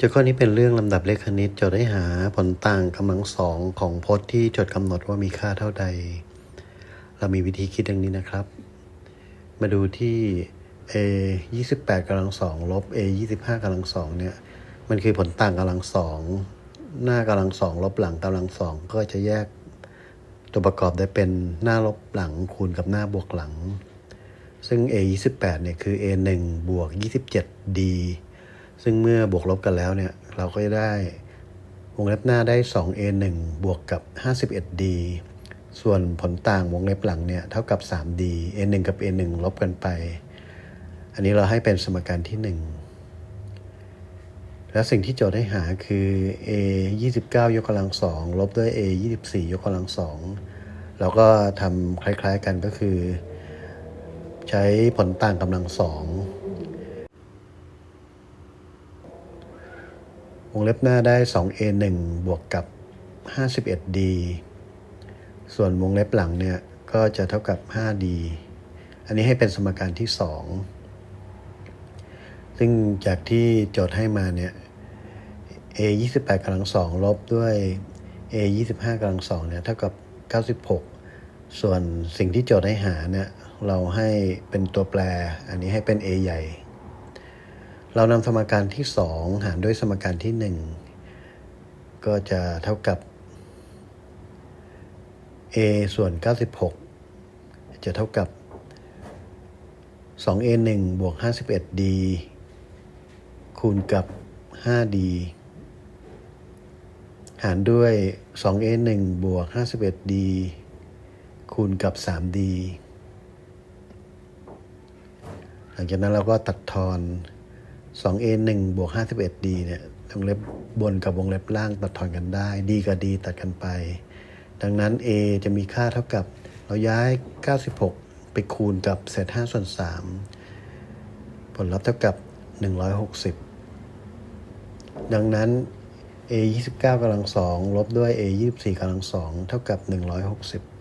โจทย์ข้อนี้เป็นเรื่องลำดับเลขคณิตโจทย์ให้หาผลต่างกำลังสองของพจน์ที่โจทย์กำหนดว่ามีค่าเท่าใด เรามีวิธีคิดดังนี้นะครับ มาดูที่ a 28กำลังสองลบ a 25กำลังสองเนี่ยมันคือผลต่างกำลังสองหน้ากำลังสองลบหลังกำลังสองก็จะแยกตัวประกอบได้เป็นหน้าลบหลังคูณกับหน้าบวกหลัง ซึ่ง a 28เนี่ยคือ a 1บวก 27 d ซึ่งเมื่อบวกลบกันแล้วเนี่ย เราก็จะได้วงเล็บหน้าได้ 2a 1 บวกกับ 51d ส่วนผลต่างวงเล็บหลังเนี่ยเท่ากับ 3d a 1 กับ a 1 ลบกันไป อันนี้เราให้เป็นสมการที่ 1 แล้วสิ่งที่โจทย์ให้หาคือ a 29 ยกกำลังสองลบด้วย a 24 ยกกำลังสองเราก็ทำคล้ายๆกันก็คือ ใช้ผลต่างกำลังสอง วงเล็บหน้าได้ 2a 1 บวกกับ 51d ส่วนวงเล็บหลังเนี่ยก็จะเท่ากับ 5d อันนี้ให้เป็นสมการที่ 2 ซึ่งจากที่โจทย์ให้มาเนี่ย a 28กำลังสองลบด้วย a 25กำลังสองเนี่ยเท่ากับ 96 ส่วนสิ่งที่โจทย์ให้หาเนี่ยเราให้เป็นตัวแปร อันนี้ให้เป็น a ใหญ่ เรานำสมการที่ 2 หารด้วยสมการที่ 1 ก็จะเท่ากับ a ส่วน 96 จะเท่ากับ 2a 1 บวก 51d คูณกับ 5d หารด้วย 2a 1 บวก 51d คูณกับ 3d หลังจากนั้นเราก็ตัดทอน 2a 1 บวก 51d เนี่ยวงเล็บบนกับวงเล็บล่างตัดทอนกันได้ d กับ d ตัดกันไป ดังนั้น a จะมีค่าเท่ากับ เราย้าย 96 ไปคูณกับเศษ5ส่วน 3 ผลลัพธ์เท่ากับ 160 ดังนั้น a 29กำลังสองลบด้วย a 24กำลังสองเท่ากับ 160